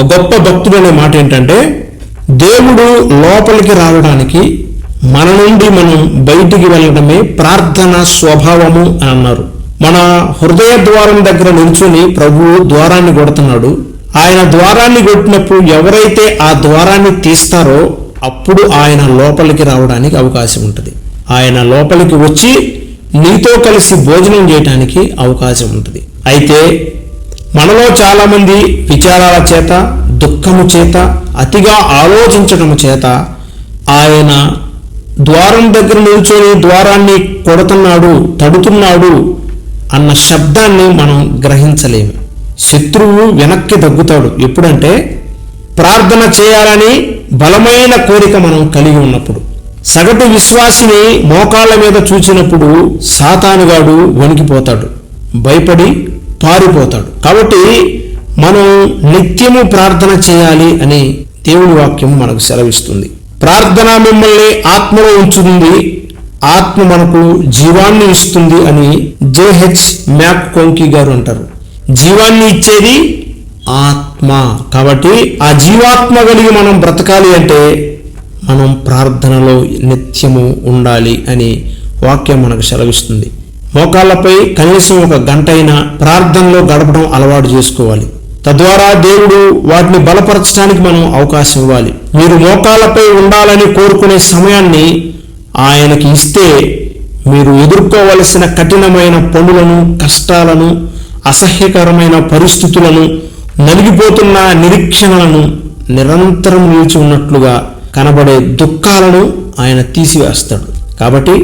ఒక గొప్ప భక్తుడు అనే మాట ఏంటంటే దేవుడు లోపలికి రావడానికి మన నుండి మనం బయటికి వెళ్ళడమే ప్రార్థన స్వభావము అని అన్నారు. మన హృదయ ద్వారం దగ్గర నిల్చుని ప్రభువు ద్వారాన్ని కొడుతున్నాడు. ఆయన ద్వారాన్ని కొట్టినప్పుడు ఎవరైతే ఆ ద్వారాన్ని తీస్తారో అప్పుడు ఆయన లోపలికి రావడానికి అవకాశం ఉంటుంది. ఆయన లోపలికి వచ్చి నీతో కలిసి భోజనం చేయడానికి అవకాశం ఉంటుంది. అయితే మనలో చాలామంది విచారాల చేత దుఃఖము చేత అతిగా ఆలోచించడం చేత ఆయన ద్వారం దగ్గర నిల్చొని ద్వారాన్ని కొడుతున్నాడు తడుతున్నాడు అన్న శబ్దాన్ని మనం గ్రహించలేము. శత్రువు వెనక్కి తగ్గుతాడు ఎప్పుడంటే ప్రార్థన చేయాలని బలమైన కోరిక మనం కలిగి ఉన్నప్పుడు. సగటు విశ్వాసిని మోకాళ్ళ మీద చూచినప్పుడు సాతానుగాడు వణికిపోతాడు. భయపడి పారిపోతాడు. కాబట్టి మనం నిత్యము ప్రార్థన చేయాలి అని దేవుని వాక్యం మనకు సెలవిస్తుంది. ప్రార్థన మిమ్మల్ని ఆత్మలో ఉంచుతుంది. ఆత్మ మనకు జీవాన్ని ఇస్తుంది అని జేహెచ్ మ్యాక్ కొంకి గారు అంటారు. జీవాన్ని ఇచ్చేది ఆత్మ. కాబట్టి ఆ జీవాత్మ కలిగి మనం బ్రతకాలి అంటే మనం ప్రార్థనలో నిత్యము ఉండాలి అని వాక్యం మనకు సెలవిస్తుంది. మోకాళ్ళపై కనీసం ఒక గంట అయినా ప్రార్థనలో గడపడం అలవాటు చేసుకోవాలి. తద్వారా దేవుడు వాటిని బలపరచడానికి మనం అవకాశం ఇవ్వాలి. మీరు మోకాళ్ళపై ఉండాలని కోరుకునే సమయాన్ని ఆయనకి ఇస్తే మీరు ఎదుర్కోవలసిన కఠినమైన పనులను కష్టాలను అసహ్యకరమైన పరిస్థితులను నలిగిపోతున్న నిరీక్షణలను నిరంతరం నిలిచి ఉన్నట్లుగా కనబడే దుఃఖాలను ఆయన తీసివేస్తాడు. కాబట్టి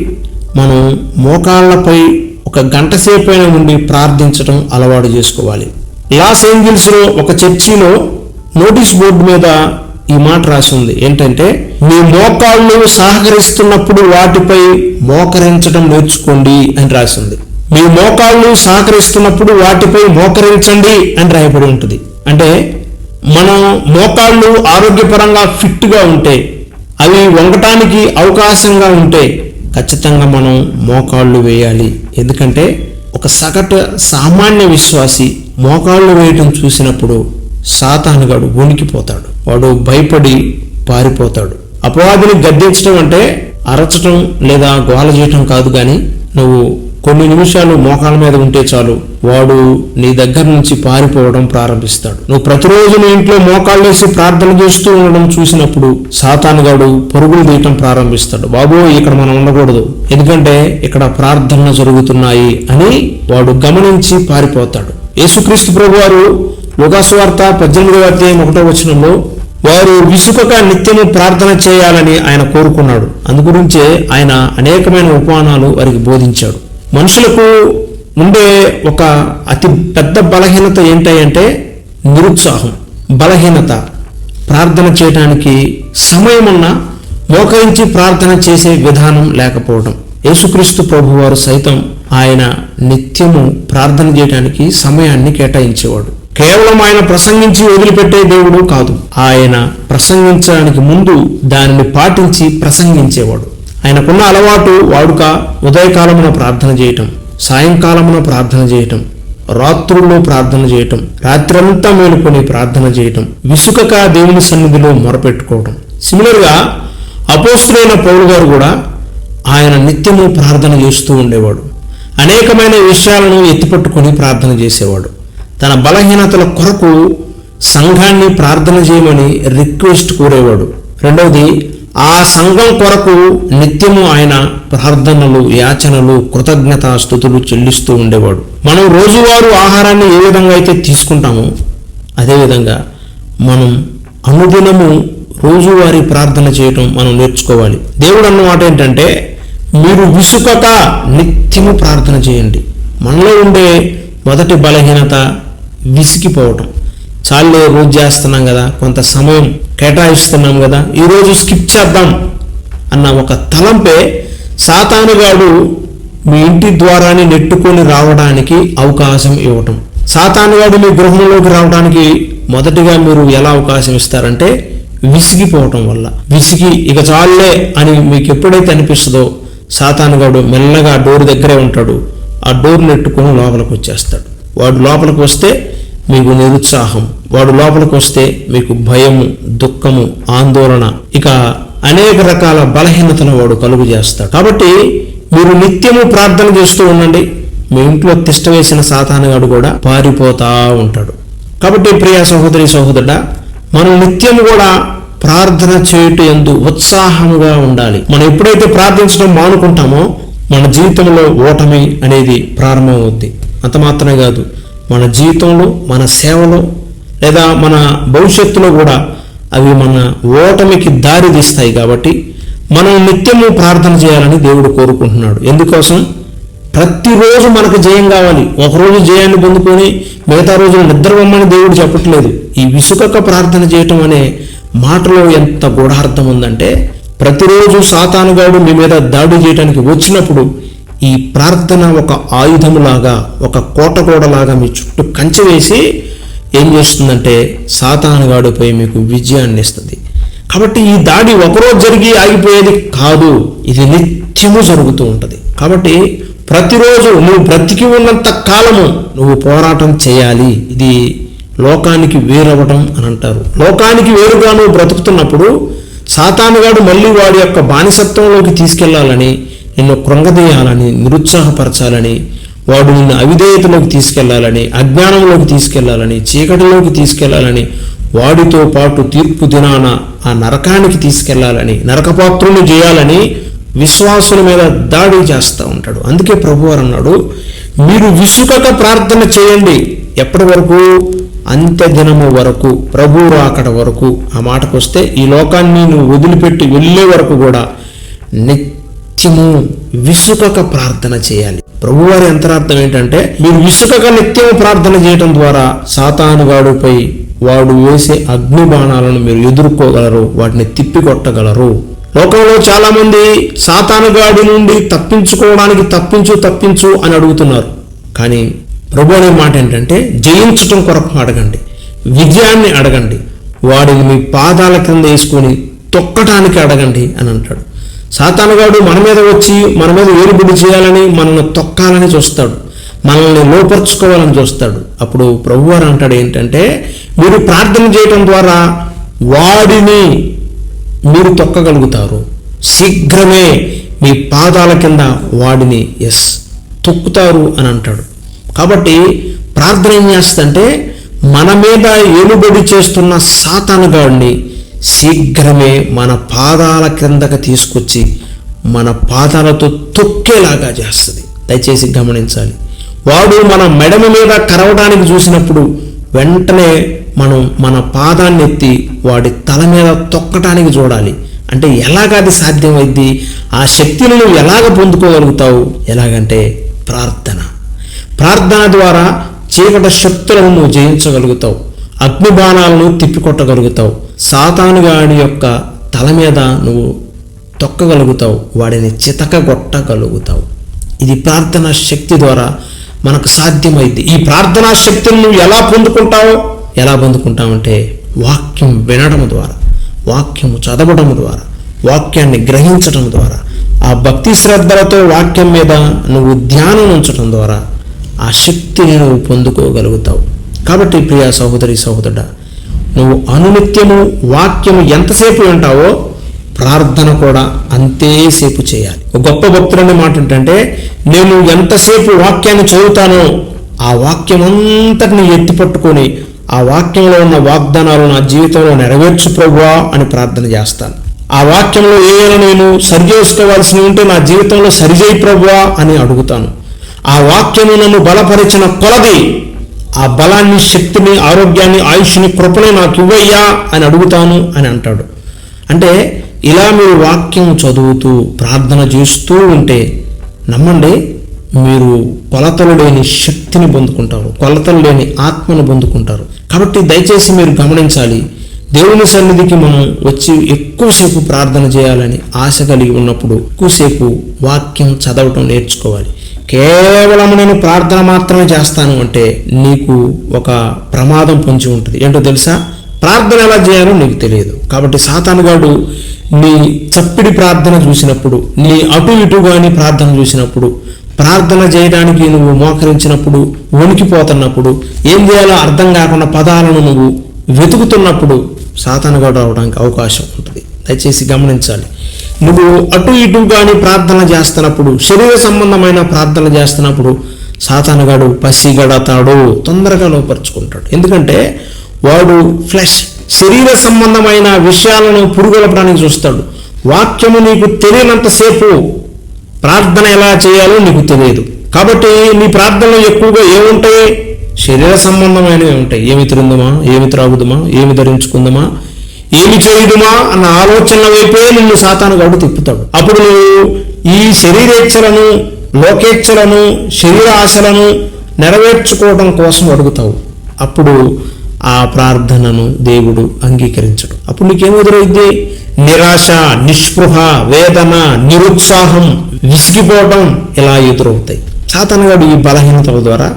మనం మోకాళ్ళపై ఒక గంట సేపైన ఉండి ప్రార్థించడం అలవాటు చేసుకోవాలి. లాస్ ఏంజిల్స్లో ఒక చర్చిలో నోటీస్ బోర్డు మీద ఈ మాట రాసి ఉంది. ఏంటంటే మీ మోకాళ్ళు సహకరిస్తున్నప్పుడు వాటిపై మోకరించడం నేర్చుకోండి అని రాసి ఉంది. మీ మోకాళ్ళు సహకరిస్తున్నప్పుడు వాటిపై మోకరించండి అని రాయబడి ఉంటుంది. అంటే మనం మోకాళ్ళు ఆరోగ్యపరంగా ఫిట్గా ఉంటే అవి వంగటానికి అవకాశంగా ఉంటే ఖచ్చితంగా మనం మోకాళ్ళు వేయాలి. ఎందుకంటే ఒక సగటు సామాన్య విశ్వాసి మోకాళ్ళు వేయటం చూసినప్పుడు సాతానుగాడు వణికిపోతాడు. వాడు భయపడి పారిపోతాడు. అపవాదిని గద్దించడం అంటే అరచటం లేదా గోల చేయటం కాదు కానీ నువ్వు కొన్ని నిమిషాలు మోకాళ్ళ మీద ఉంటే చాలు వాడు నీ దగ్గర నుంచి పారిపోవడం ప్రారంభిస్తాడు. నువ్వు ప్రతిరోజు నీ ఇంట్లో మోకాళ్ళేసి ప్రార్థన చేస్తూ ఉండడం చూసినప్పుడు సాతానుగాడు పరుగులు తీయటం ప్రారంభిస్తాడు. బాబు ఇక్కడ మనం ఉండకూడదు. ఎందుకంటే ఇక్కడ ప్రార్థనలు జరుగుతున్నాయి అని వాడు గమనించి పారిపోతాడు. యేసుక్రీస్తు ప్రభు వారు లోకాసువార్త పద్దెనిమిదవ అధ్యాయం ఒకటో వచనంలో వారు విసుకక నిత్యము ప్రార్థన చేయాలని ఆయన కోరుకున్నాడు. అందుగురించే ఆయన అనేకమైన ఉపమానాలు వారికి బోధించాడు. మనుషులకు ఉండే ఒక అతి పెద్ద బలహీనత ఏంటంటే నిరుత్సాహం బలహీనత. ప్రార్థన చేయడానికి సమయమున్న మోకరించి ప్రార్థన చేసే విధానం లేకపోవడం యేసుక్రీస్తు ప్రభువారు సైతం ఆయన నిత్యము ప్రార్థన చేయడానికి సమయాన్ని కేటాయించేవాడు. కేవలం ఆయన ప్రసంగించి వదిలిపెట్టే దేవుడు కాదు. ఆయన ప్రసంగించడానికి ముందు దానిని పాటించి ప్రసంగించేవాడు. ఆయనకున్న అలవాటు వాడుక ఉదయకాలమున ప్రార్థన చేయటం సాయంకాలమున ప్రార్థన చేయటం రాత్రుల్లో ప్రార్థన చేయటం రాత్రంతా మేలుకొని ప్రార్థన చేయటం విసుకక దేవుని సన్నిధిలో మొరపెట్టుకోవటం. సిమిలర్గా అపోస్తులైన పౌలు గారు కూడా ఆయన నిత్యము ప్రార్థన చేస్తూ ఉండేవాడు. అనేకమైన విషయాలను ఎత్తిపట్టుకొని ప్రార్థన చేసేవాడు. తన బలహీనతల కొరకు సంఘాన్ని ప్రార్థన చేయమని రిక్వెస్ట్ కోరేవాడు. రెండవది ఆ సంఘం కొరకు నిత్యము ఆయన ప్రార్థనలు యాచనలు కృతజ్ఞతా స్థుతులు చెల్లిస్తూ ఉండేవాడు. మనం రోజువారు ఆహారాన్ని ఏ విధంగా అయితే తీసుకుంటామో అదేవిధంగా మనం అనుదినము రోజువారీ ప్రార్థన చేయటం మనం నేర్చుకోవాలి. దేవుడు అన్నమాట ఏంటంటే మీరు విసుకక నిత్యము ప్రార్థన చేయండి. మనలో ఉండే మొదటి బలహీనత విసిగిపోవటం. చాలే రోజు చేస్తున్నాం కదా కొంత సమయం కేటాయిస్తున్నాం కదా ఈరోజు స్కిప్ చేద్దాం అన్న ఒక తలంపే సాతానుగాడు మీ ఇంటి ద్వారాన్ని నెట్టుకొని రావడానికి అవకాశం ఇవ్వటం. సాతానుగాడు మీ గృహంలోకి రావడానికి మొదటిగా మీరు ఎలా అవకాశం ఇస్తారంటే విసిగిపోవటం వల్ల. విసిగి ఇక చాలే అని మీకు ఎప్పుడైతే అనిపిస్తుందో సాతానుగాడు మెల్లగా డోర్ దగ్గరే ఉంటాడు. ఆ డోర్ నెట్టుకొని లోపలికి వచ్చేస్తాడు. వాడు లోపలికి వస్తే మీకు నిరుత్సాహం. వాడు లోపలికి వస్తే మీకు భయము దుఃఖము ఆందోళన ఇక అనేక రకాల బలహీనతను వాడు కలుగు చేస్తాడు. కాబట్టి మీరు నిత్యము ప్రార్థన చేస్తూ ఉండండి. మీ ఇంట్లో తిష్ట వేసిన సాతానగాడు కూడా పారిపోతా ఉంటాడు. కాబట్టి ప్రియ సహోదరి సహోదరుడా మనం నిత్యం కూడా ప్రార్థన చేయుట ఎందు ఉత్సాహముగా ఉండాలి. మనం ఎప్పుడైతే ప్రార్థించడం మానుకుంటామో మన జీవితంలో ఓటమి అనేది ప్రారంభమవుద్ది. అంత మాత్రమే కాదు మన జీవితంలో మన సేవలో లేదా మన భవిష్యత్తులో కూడా అవి మన ఓటమికి దారి తీస్తాయి కాబట్టి మనం నిత్యము ప్రార్థన చేయాలని దేవుడు కోరుకుంటున్నాడు. ఎందుకోసం? ప్రతిరోజు మనకు జయం కావాలి. ఒకరోజు జయాన్ని పొందుకొని మిగతా రోజులు నిద్రవమ్మని దేవుడు చెప్పట్లేదు. ఈ విసుకక ప్రార్థన చేయటం అనే మాటలో ఎంత గూఢార్థం ఉందంటే ప్రతిరోజు సాతానుగాడు మీ మీద దాడి చేయడానికి వచ్చినప్పుడు ఈ ప్రార్థన ఒక ఆయుధములాగా ఒక కోటగోడలాగా మీ చుట్టూ కంచె వేసి ఏం చేస్తుందంటే సాతానుగాడుపై మీకు విజయాన్ని ఇస్తుంది. కాబట్టి ఈ దాడి ఒకరోజు జరిగి ఆగిపోయేది కాదు ఇది నిత్యము జరుగుతూ ఉంటుంది. కాబట్టి ప్రతిరోజు నువ్వు బ్రతికి ఉన్నంత కాలము నువ్వు పోరాటం చేయాలి. ఇది లోకానికి వేరవడం అని అంటారు. లోకానికి వేరుగా నువ్వు బ్రతుకుతున్నప్పుడు సాతానుగాడు మళ్ళీ వాడి యొక్క బానిసత్వంలోకి తీసుకెళ్ళాలని నిన్ను కృంగదీయాలని నిరుత్సాహపరచాలని వాడు నిన్ను అవిధేయతలోకి తీసుకెళ్ళాలని అజ్ఞానంలోకి తీసుకెళ్ళాలని చీకటిలోకి తీసుకెళ్ళాలని వాడితో పాటు తీర్పు దినాన ఆ నరకానికి తీసుకెళ్ళాలని నరకపాత్రులు చేయాలని విశ్వాసుల మీద దాడి చేస్తూ ఉంటాడు. అందుకే ప్రభువారు అన్నాడు మీరు విసుకక ప్రార్థన చేయండి. ఎప్పటి వరకు? అంత్య దినము వరకు ప్రభు రాకడ వరకు. ఆ మాటకు వస్తే ఈ లోకాన్ని నువ్వు వదిలిపెట్టి వెళ్ళే వరకు కూడా నిత్యము విసుకక ప్రార్థన చేయాలి. ప్రభువారి అంతరార్థం ఏంటంటే మీరు విసుకక నిత్యము ప్రార్థన చేయటం ద్వారా సాతానుగాడుపై వాడు వేసే అగ్ని బాణాలను మీరు ఎదుర్కోగలరు వాటిని తిప్పికొట్టగలరు. లోకంలో చాలా మంది సాతానుగాడి నుండి తప్పించుకోవడానికి తప్పించు తప్పించు అని అడుగుతున్నారు. కానీ ప్రభు అనే మాట ఏంటంటే జయించటం కొరకు అడగండి విజయాన్ని అడగండి వాడిని మీ పాదాల క్రింద వేసుకొని తొక్కటానికి అడగండి అని అంటాడు. సాతానుగాడు మన మీద వచ్చి మన మీద ఏలుబడి చేయాలని మనల్ని తొక్కాలని చూస్తాడు. మనల్ని లోపరుచుకోవాలని చూస్తాడు. అప్పుడు ప్రభువారు అంటాడు ఏంటంటే మీరు ప్రార్థన చేయటం ద్వారా వాడిని మీరు తొక్కగలుగుతారు. శీఘ్రమే మీ పాదాల కింద వాడిని ఎస్ తొక్కుతారు అని అంటాడు. కాబట్టి ప్రార్థన ఏం చేస్తుందంటే మన మీద ఏలుబడి చేస్తున్న సాతానుగాడిని శీఘ్రమే మన పాదాల క్రిందకి తీసుకొచ్చి మన పాదాలతో తొక్కేలాగా చేస్తుంది. దయచేసి గమనించాలి. వాడు మన మెడమ మీద కరవడానికి చూసినప్పుడు వెంటనే మనం మన పాదాన్ని ఎత్తి వాడి తల మీద తొక్కటానికి చూడాలి. అంటే ఎలాగ అది సాధ్యమైద్ది ఆ శక్తిని నువ్వు ఎలాగ పొందుకోగలుగుతావు? ఎలాగంటే ప్రార్థన. ప్రార్థన ద్వారా చీకట శక్తులను నువ్వు జయించగలుగుతావు. అగ్నిబాణాలను తిప్పికొట్టగలుగుతావు. సాతానుగాడి యొక్క తల మీద నువ్వు తొక్కగలుగుతావు వాడిని చితకగొట్టగలుగుతావు. ఇది ప్రార్థనా శక్తి ద్వారా మనకు సాధ్యమైంది. ఈ ప్రార్థనా శక్తిని నువ్వు ఎలా పొందుకుంటావు? ఎలా పొందుకుంటావంటే వాక్యం వినడం ద్వారా వాక్యము చదవడం ద్వారా వాక్యాన్ని గ్రహించడం ద్వారా ఆ భక్తి శ్రద్ధలతో వాక్యం మీద నువ్వు ధ్యానం ఉంచడం ద్వారా ఆ శక్తిని నువ్వు పొందుకోగలుగుతావు. కాబట్టి ప్రియా సహోదరి సహోదరుడా నువ్వు అనునిత్యము వాక్యము ఎంతసేపు వింటావో ప్రార్థన కూడా అంతేసేపు చేయాలి. ఒక గొప్ప భక్తులని మాట ఏంటంటే నేను ఎంతసేపు వాక్యాన్ని చదువుతానో ఆ వాక్యం అంతటిని ఎత్తి పట్టుకొని ఆ వాక్యంలో ఉన్న వాగ్దానాలు నా జీవితంలో నెరవేర్చు ప్రభువా అని ప్రార్థన చేస్తాను. ఆ వాక్యంలో ఏమైనా నేను సరిచేసుకోవాల్సి ఉంటే నా జీవితంలో సరిచేయి ప్రభువా అని అడుగుతాను. ఆ వాక్యము నన్ను బలపరిచిన కొలది ఆ బలాన్ని శక్తిని ఆరోగ్యాన్ని ఆయుష్ని కృపని నాకు ఇవ్వయ్యా అని అడుగుతాను అని అంటాడు. అంటే ఇలా మీరు వాక్యం చదువుతూ ప్రార్థన చేస్తూ ఉంటే నమ్మండి మీరు కొలతలు లేని శక్తిని పొందుకుంటారు కొలతలు లేని ఆత్మను పొందుకుంటారు. కాబట్టి దయచేసి మీరు గమనించాలి దేవుని సన్నిధికి మనం వచ్చి ఎక్కువసేపు ప్రార్థన చేయాలని ఆశ కలిగి ఉన్నప్పుడు ఎక్కువసేపు వాక్యం చదవటం నేర్చుకోవాలి. కేవలం నేను ప్రార్థన మాత్రమే చేస్తాను అంటే నీకు ఒక ప్రమాదం పొంచి ఉంటుంది. ఏంటో తెలుసా? ప్రార్థన ఎలా చేయాలో నీకు తెలియదు. కాబట్టి సాతానుగాడు నీ చప్పిడి ప్రార్థన చూసినప్పుడు నీ అటు ఇటు కానీ ప్రార్థన చూసినప్పుడు ప్రార్థన చేయడానికి నువ్వు మోకరించినప్పుడు వణికిపోతున్నప్పుడు ఏం చేయాలో అర్థం కాకుండా పదాలను నువ్వు వెతుకుతున్నప్పుడు సాతానుగాడు అవడానికి అవకాశం ఉంటుంది. దయచేసి గమనించాలి. నువ్వు అటు ఇటు కానీ ప్రార్థన చేస్తున్నప్పుడు శరీర సంబంధమైన ప్రార్థన చేస్తున్నప్పుడు సాతానుగాడు పసిగడతాడు తొందరగా లోపరుచుకుంటాడు. ఎందుకంటే వాడు ఫ్లెష్ శరీర సంబంధమైన విషయాలను పురుగొలపడానికి చూస్తాడు. వాక్యము నీకు తెలియనంతసేపు ప్రార్థన ఎలా చేయాలో నీకు తెలియదు. కాబట్టి నీ ప్రార్థనలో ఎక్కువగా ఏముంటాయి? శరీర సంబంధమైనవి ఉంటాయి. ఏమి తిరుందమా ఏమి త్రాగుదమా? ఏమి ధరించుకుందామా? ఏమి చేయుదుమా అన్న ఆలోచనల వైపే నిన్ను సాతాను గడు తిప్పుతాడు. అప్పుడు నువ్వు ఈ శరీరేచ్ఛలను లోకేచ్ఛలను శరీర ఆశలను నెరవేర్చుకోవడం కోసం అడుగుతావు. అప్పుడు ఆ ప్రార్థనను దేవుడు అంగీకరించడు. అప్పుడు నీకేం ఎదురైంది నిరాశ నిస్పృహ వేదన నిరుత్సాహం విసిగిపోవడం ఇలా ఎదురవుతాయి. సాతనగాడు ఈ బలహీనతల ద్వారా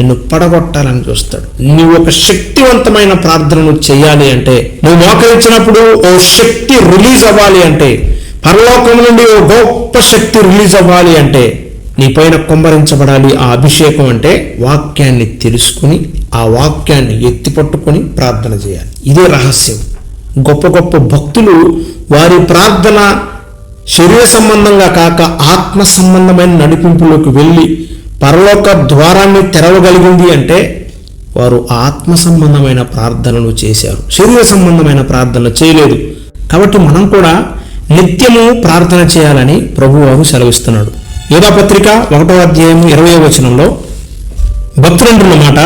నిన్ను పడగొట్టాలని చూస్తాడు. నువ్వు ఒక శక్తివంతమైన ప్రార్థనను చేయాలి అంటే నువ్వు మోకరించినప్పుడు ఓ శక్తి రిలీజ్ అవ్వాలి అంటే పరలోకం నుండి ఓ గొప్ప శక్తి రిలీజ్ అవ్వాలి అంటే నీ పైన కుమ్మరించబడాలి ఆ అభిషేకం అంటే వాక్యాన్ని తెలుసుకుని ఆ వాక్యాన్ని ఎత్తిపట్టుకొని ప్రార్థన చేయాలి. ఇదే రహస్యం. గొప్ప గొప్ప భక్తులు వారి ప్రార్థన శరీర సంబంధంగా కాక ఆత్మ సంబంధమైన నడిపింపులోకి వెళ్ళి పరలోక ద్వారాన్ని తెరవగలిగింది అంటే వారు ఆత్మ సంబంధమైన ప్రార్థనలు చేశారు. శరీర సంబంధమైన ప్రార్థన చేయలేదు. కాబట్టి మనం కూడా నిత్యము ప్రార్థన చేయాలని ప్రభువారు సెలవిస్తున్నాడు. యోధాపత్రిక ఒకటో అధ్యాయం ఇరవై వచనంలో భక్తులంటున్న మాట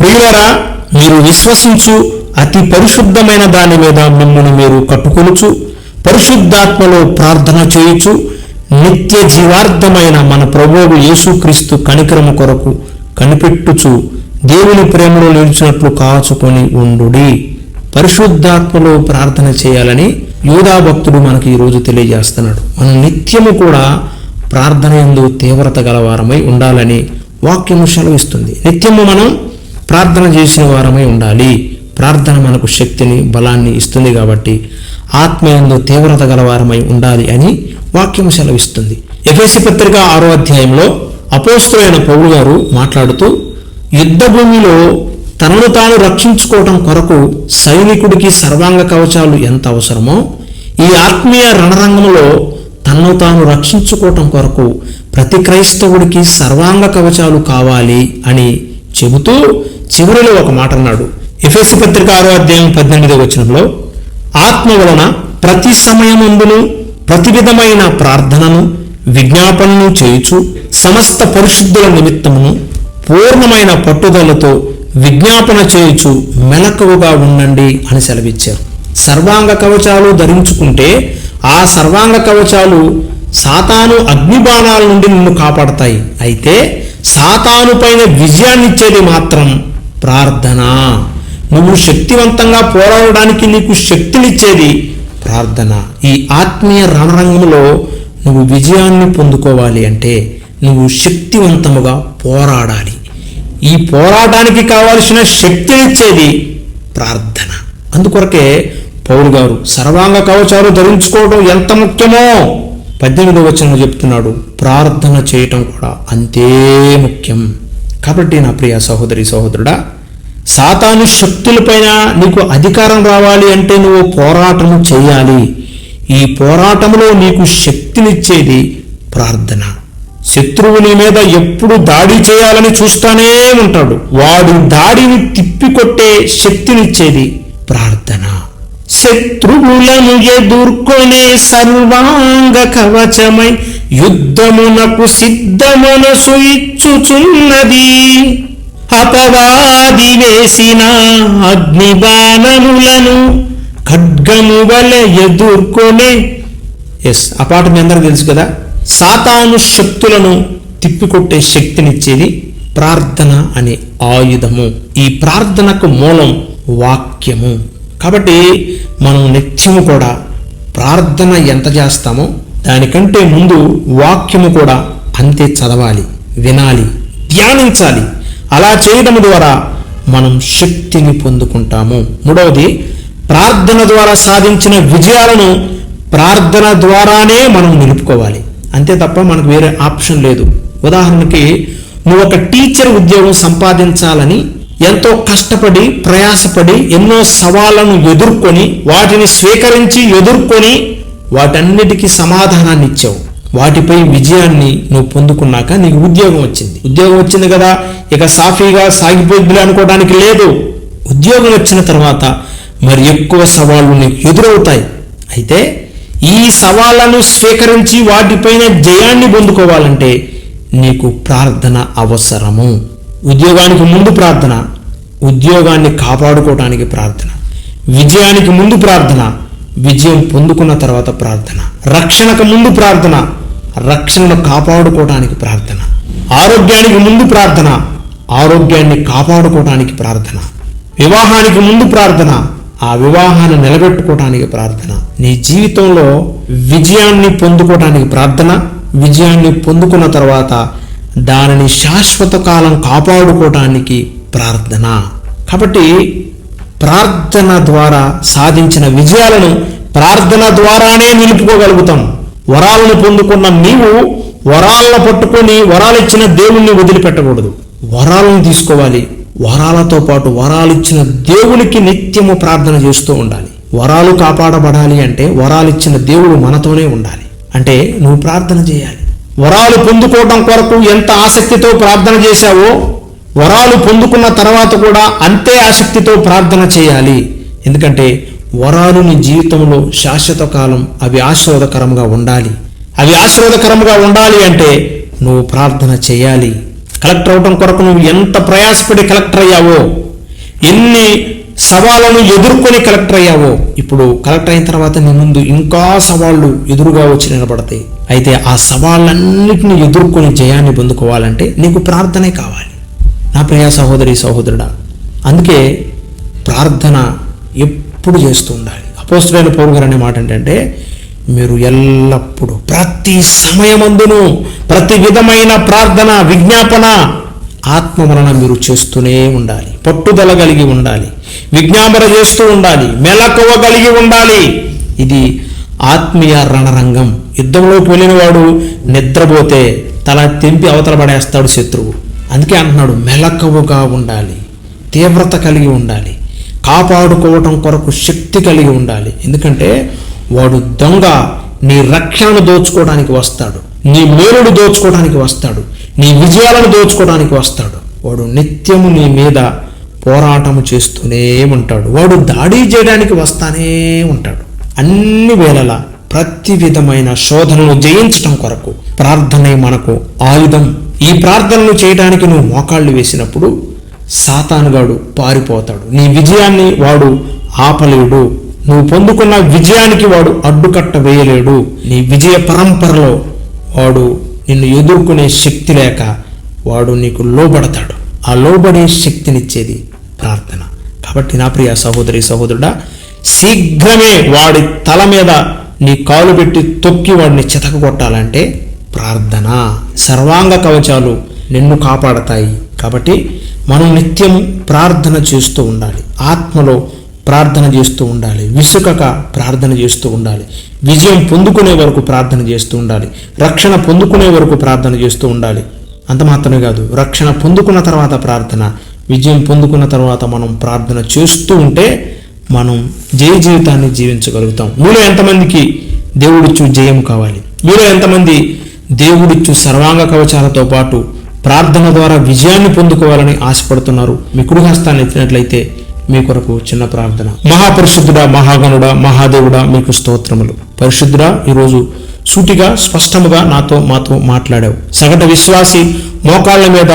ప్రియులరా మీరు విశ్వసించు అతి పరిశుద్ధమైన దాని మీద మిమ్మల్ని మీరు కట్టుకొనుచు పరిశుద్ధాత్మలో ప్రార్థన చేయుచు నిత్య జీవార్థమైన మన ప్రభువు యేసుక్రీస్తు కనికరము కొరకు కనిపెట్టుచు దేవుని ప్రేమలో నిలిచినట్లు కాచుకొని ఉండుడి. పరిశుద్ధాత్మలో ప్రార్థన చేయాలని యూదా భక్తుడు మనకి ఈరోజు తెలియజేస్తున్నాడు. మనం నిత్యము కూడా ప్రార్థన ఎందు తీవ్రత గలవారమై ఉండాలని వాక్యము సెలవిస్తుంది. నిత్యము మనం ప్రార్థన చేసిన వారమై ఉండాలి. ప్రార్థన మనకు శక్తిని బలాన్ని ఇస్తుంది కాబట్టి ఆత్మయందు తీవ్రత గలవారమై ఉండాలి అని వాక్యము సెలవిస్తుంది. ఎఫేసి పత్రిక ఆరో అధ్యాయంలో అపోస్తులైన పౌలు గారు మాట్లాడుతూ యుద్ధ భూమిలో తనను తాను రక్షించుకోవటం కొరకు సైనికుడికి సర్వాంగ కవచాలు ఎంత అవసరమో ఈ ఆత్మీయ రణరంగంలో తనను తాను రక్షించుకోవటం కొరకు ప్రతి క్రైస్తవుడికి సర్వాంగ కవచాలు కావాలి అని చెబుతూ చివరిలో ఒక మాట అన్నాడు. ఎఫ్ఎస్సి పత్రిక ఆరో అధ్యాయం పద్దెనిమిదో వచనంలో ఆత్మ వలన ప్రతి సమయమందును ప్రతి విధమైన ప్రార్థనను విజ్ఞాపనను చేయుచు సమస్త పరిశుద్ధుల నిమిత్తమును పూర్ణమైన పట్టుదలతో విజ్ఞాపన చేయుచు మెలకువగా ఉండండి అని సెలవిచ్చారు. సర్వాంగ కవచాలు ధరించుకుంటే ఆ సర్వాంగ కవచాలు సాతాను అగ్నిబాణాల నుండి నిన్ను కాపాడతాయి. అయితే సాతాను పైన విజయాన్నిచ్చేది మాత్రం ప్రార్థన. నువ్వు శక్తివంతంగా పోరాడడానికి నీకు శక్తినిచ్చేది ప్రార్థన. ఈ ఆత్మీయ రణరంగంలో నువ్వు విజయాన్ని పొందుకోవాలి అంటే నువ్వు శక్తివంతముగా పోరాడాలి. ఈ పోరాటానికి కావలసిన శక్తినిచ్చేది ప్రార్థన. అందుకొరకే పౌరు గారు సర్వాంగ కవచాలు ధరించుకోవడం ఎంత ముఖ్యమో పద్దెనిమిది వచనం చెప్తున్నాడు. ప్రార్థన చేయటం కూడా అంతే ముఖ్యం. కాబట్టి నా ప్రియ సహోదరి సహోదరుడా సాతాను శక్తులపైన నీకు అధికారం రావాలి అంటే నువ్వు పోరాటము చేయాలి ఈ పోరాటంలో నీకు శక్తినిచ్చేది ప్రార్థన. శత్రువు నీ మీద ఎప్పుడు దాడి చేయాలని చూస్తానే ఉంటాడు. వాడు దాడిని తిప్పికొట్టే శక్తినిచ్చేది ప్రార్థన. శత్రువులను ఎదుర్కొనే సర్వాంగ కవచమై యుద్ధమునకు సిద్ధమనసు ఇచ్చుచున్నది. అపవాది వేసిన అగ్నిబాణములను ఖడ్గము వలె ఎదుర్కొనే ఎస్ ఆ పాట మీ అందరూ తెలుసు కదా? సాతాను శక్తులను తిప్పికొట్టే శక్తినిచ్చేది ప్రార్థన అనే ఆయుధము. ఈ ప్రార్థనకు మూలం వాక్యము. కాబట్టి మనం నిత్యము కూడా ప్రార్థన ఎంత చేస్తామో దానికంటే ముందు వాక్యము కూడా అంతే చదవాలి వినాలి ధ్యానించాలి. అలా చేయడం ద్వారా మనం శక్తిని పొందుకుంటాము. మూడవది ప్రార్థన ద్వారా సాధించిన విజయాలను ప్రార్థన ద్వారానే మనం నిలుపుకోవాలి. అంతే తప్ప మనకు వేరే ఆప్షన్ లేదు. ఉదాహరణకి నువ్వు ఒక టీచర్ ఉద్యోగం సంపాదించాలని ఎంతో కష్టపడి ప్రయాసపడి ఎన్నో సవాళ్ళను ఎదుర్కొని వాటిని స్వీకరించి ఎదుర్కొని వాటన్నిటికీ సమాధానాన్ని ఇచ్చావు. వాటిపై విజయాన్ని నువ్వు పొందుకున్నాక నీకు ఉద్యోగం వచ్చింది. ఉద్యోగం వచ్చింది కదా ఇక సాఫీగా సాగిపోద్దులే అనుకోవడానికి లేదు. ఉద్యోగం వచ్చిన తర్వాత మరి ఎక్కువ సవాళ్ళు నీకు ఎదురవుతాయి. అయితే ఈ సవాళ్ళను స్వీకరించి వాటిపైన జయాన్ని పొందుకోవాలంటే నీకు ప్రార్థన అవసరము. ఉద్యోగానికి ముందు ప్రార్థన ఉద్యోగాన్ని కాపాడుకోవడానికి ప్రార్థన విజయానికి ముందు ప్రార్థన విజయం పొందుకున్న తర్వాత ప్రార్థన రక్షణకు ముందు ప్రార్థన రక్షణను కాపాడుకోవడానికి ప్రార్థన ఆరోగ్యానికి ముందు ప్రార్థన ఆరోగ్యాన్ని కాపాడుకోవడానికి ప్రార్థన. వివాహానికి ముందు ప్రార్థన. ఆ వివాహాన్ని నిలబెట్టుకోవడానికి ప్రార్థన. నీ జీవితంలో విజయాన్ని పొందుకోవడానికి ప్రార్థన. విజయాన్ని పొందుకున్న తర్వాత దానిని శాశ్వత కాలం కాపాడుకోవటానికి ప్రార్థన. కాబట్టి ప్రార్థన ద్వారా సాధించిన విజయాలను ప్రార్థన ద్వారానే నిలుపుకోగలుగుతాం. వరాలను పొందుకున్న నీవు వరాలను పట్టుకొని వరాలిచ్చిన దేవుణ్ణి వదిలిపెట్టకూడదు. వరాలను తీసుకోవాలి. వరాలతో పాటు వరాలిచ్చిన దేవునికి నిత్యము ప్రార్థన చేస్తూ ఉండాలి. వరాలు కాపాడబడాలి అంటే వరాలిచ్చిన దేవుడు మనతోనే ఉండాలి. అంటే నువ్వు ప్రార్థన చేయాలి. వరాలు పొందుకోవడం కొరకు ఎంత ఆసక్తితో ప్రార్థన చేశావో వరాలు పొందుకున్న తర్వాత కూడా అంతే ఆసక్తితో ప్రార్థన చేయాలి. ఎందుకంటే వరాలు నీ జీవితంలో శాశ్వత కాలం అవి ఆశీర్వాదకరంగా ఉండాలి. అవి ఆశీర్వదకరంగా ఉండాలి అంటే నువ్వు ప్రార్థన చేయాలి. కలెక్టర్ అవడం కొరకు నువ్వు ఎంత ప్రయాసపడి కలెక్టర్ అయ్యావో ఎన్ని సవాళ్ళను ఎదుర్కొని కలెక్టర్ అయ్యావో ఇప్పుడు కలెక్టర్ అయిన తర్వాత నీ ముందు ఇంకా సవాళ్ళు ఎదురుగా వచ్చి నిలబడతాయి. అయితే ఆ సవాళ్ళన్నిటిని ఎదుర్కొని జయాన్ని పొందుకోవాలంటే నీకు ప్రార్థనే కావాలి. నా ప్రియ సహోదరి సహోదరుడా అందుకే ప్రార్థన ఎప్పుడు చేస్తూ ఉండాలి. అపోస్తుడైన పౌరు గారు అనే మాట ఏంటంటే మీరు ఎల్లప్పుడూ ప్రతి సమయమందును ప్రతి విధమైన ప్రార్థన విజ్ఞాపన ఆత్మ వలన మీరు చేస్తూనే ఉండాలి. పట్టుదల కలిగి ఉండాలి. విజ్ఞాపన చేస్తూ ఉండాలి. మెలకువ కలిగి ఉండాలి. ఇది ఆత్మీయ రణరంగం. యుద్ధంలోకి వెళ్ళినవాడు నిద్రపోతే తల తెంపి అవతల పడేస్తాడు శత్రువు. అందుకే అంటున్నాడు మెలకువగా ఉండాలి. తీవ్రత కలిగి ఉండాలి. కాపాడుకోవటం కొరకు శక్తి కలిగి ఉండాలి. ఎందుకంటే వాడు దొంగ. నీ రక్షణను దోచుకోవడానికి వస్తాడు. నీ మేలుడు దోచుకోవడానికి వస్తాడు. నీ విజయాలను దోచుకోవడానికి వస్తాడు. వాడు నిత్యము నీ మీద పోరాటము చేస్తూనే ఉంటాడు. వాడు దాడి చేయడానికి వస్తానే ఉంటాడు. అన్ని వేళలా ప్రతి విధమైన శోధనను జయించటం కొరకు ప్రార్థనే మనకు ఆయుధం. ఈ ప్రార్థనలు చేయడానికి నువ్వు మోకాళ్ళు వేసినప్పుడు సాతానుగాడు పారిపోతాడు. నీ విజయాన్ని వాడు ఆపలేడు. నువ్వు పొందుకున్న విజయానికి వాడు అడ్డుకట్ట వేయలేడు. నీ విజయ పరంపరలో వాడు నిన్ను ఎదుర్కొనే శక్తి లేక వాడు నీకు లోబడతాడు. ఆ లోబడే శక్తినిచ్చేది ప్రార్థన. కాబట్టి నా ప్రియ సహోదరి సహోదరుడా శీఘ్రమే వాడి తల మీద నీ కాలు పెట్టి తొక్కి వాడిని చితక కొట్టాలంటే ప్రార్థన. సర్వాంగ కవచాలు నిన్ను కాపాడతాయి. కాబట్టి మనం నిత్యం ప్రార్థన చేస్తూ ఉండాలి. ఆత్మలో ప్రార్థన చేస్తూ ఉండాలి. విసుకక ప్రార్థన చేస్తూ ఉండాలి. విజయం పొందుకునే వరకు ప్రార్థన చేస్తూ ఉండాలి. రక్షణ పొందుకునే వరకు ప్రార్థన చేస్తూ ఉండాలి. అంత మాత్రమే కాదు రక్షణ పొందుకున్న తర్వాత ప్రార్థన విజయం పొందుకున్న తర్వాత మనం ప్రార్థన చేస్తూ ఉంటే మనం జయ జీవితాన్ని జీవించగలుగుతాం. మీలో ఎంతమందికి దేవుడిచ్చు జయం కావాలి? మీలో ఎంతమంది దేవుడిచ్చు సర్వాంగ కవచాలతో పాటు ప్రార్థన ద్వారా విజయాన్ని పొందుకోవాలని ఆశపడుతున్నారు? మీ కుడి హస్తాన్ని ఎత్తినట్లయితే మీ కొరకు చిన్న ప్రార్థన. మహాపరిశుద్ధుడా మహాగణుడా మహాదేవుడా మీకు స్తోత్రములు. పరిశుద్ధుడా ఈరోజు సూటిగా స్పష్టముగా నాతో మాతో మాట్లాడావు. సగటు విశ్వాసి మోకాళ్ళ మీద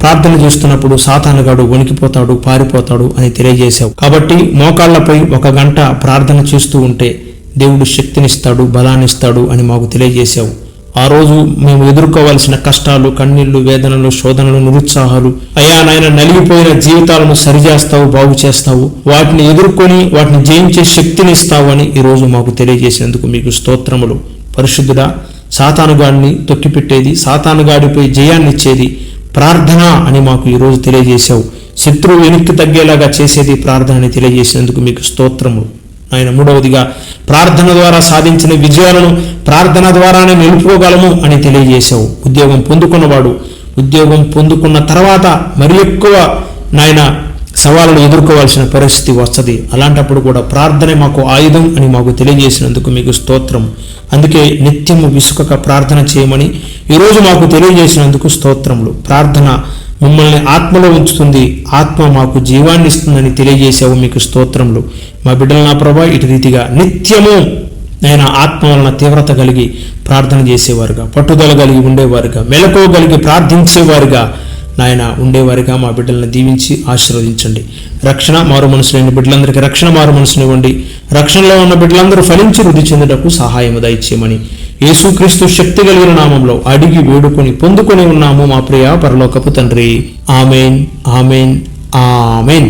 ప్రార్థన చేస్తున్నప్పుడు సాతానుగాడు వణికిపోతాడు పారిపోతాడు అని తెలియజేశావు. కాబట్టి మోకాళ్ళపై ఒక గంట ప్రార్థన చేస్తూ ఉంటే దేవుడు శక్తినిస్తాడు బలాన్నిస్తాడు అని మాకు తెలియజేశావు. ఆ రోజు మేము ఎదుర్కోవాల్సిన కష్టాలు కన్నీళ్ళు వేదనలు శోధనలు నిరుత్సాహాలు అయా నాయన నలిగిపోయిన జీవితాలను సరిచేస్తావు బాగు చేస్తావు వాటిని ఎదుర్కొని వాటిని జయించే శక్తిని ఇస్తావు అని ఈరోజు మాకు తెలియజేసేందుకు మీకు స్తోత్రములు. పరిశుద్ధుడా సాతానుగాడిని తొక్కిపెట్టేది సాతానుగాడిపై జయాన్ని ఇచ్చేది ప్రార్థన అని మాకు ఈరోజు తెలియజేశావు. శత్రువు వెనక్కి తగ్గేలాగా చేసేది ప్రార్థన అని తెలియజేసేందుకు మీకు స్తోత్రములు. ఆయన మూడవదిగా ప్రార్థన ద్వారా సాధించిన విజయాలను ప్రార్థన ద్వారానే నిలుపుకోగలము అని తెలియజేశావు. ఉద్యోగం పొందుకున్నవాడు ఉద్యోగం పొందుకున్న తర్వాత మరి ఎక్కువ నాయన సవాళ్ళను ఎదుర్కోవాల్సిన పరిస్థితి వస్తుంది. అలాంటప్పుడు కూడా ప్రార్థనే మాకు ఆయుధం అని మాకు తెలియజేసినందుకు మీకు స్తోత్రం. అందుకే నిత్యము విసుకక ప్రార్థన చేయమని ఈరోజు మాకు తెలియజేసినందుకు స్తోత్రములు. ప్రార్థన మమ్మల్ని ఆత్మలో ఉంచుతుంది. ఆత్మ మాకు జీవాన్ని ఇస్తుందని తెలియజేసావు మీకు స్తోత్రములు. మా బిడ్డల నా ప్రభా ఇటు రీతిగా నిత్యము నేను ఆత్మ వలన తీవ్రత కలిగి ప్రార్థన చేసేవారుగా పట్టుదల కలిగి ఉండేవారుగా మెలకువ కలిగి ప్రార్థించేవారుగా నాయన ఉండేవారిగా మా బిడ్డలను దీవించి ఆశీర్వదించండి. రక్షణ మారు మనసులైన బిడ్డలందరికీ రక్షణ మారు మనసునివ్వండి. రక్షణలో ఉన్న బిడ్డలందరూ ఫలించి వృద్ధి చెందుటకు సహాయం దయచేయమని యేసుక్రీస్తు శక్తి కలిగిన నామంలో అడిగి వేడుకొని పొందుకొని ఉన్నాము మా ప్రియ పరలోకపు తండ్రి. Amen amen amen.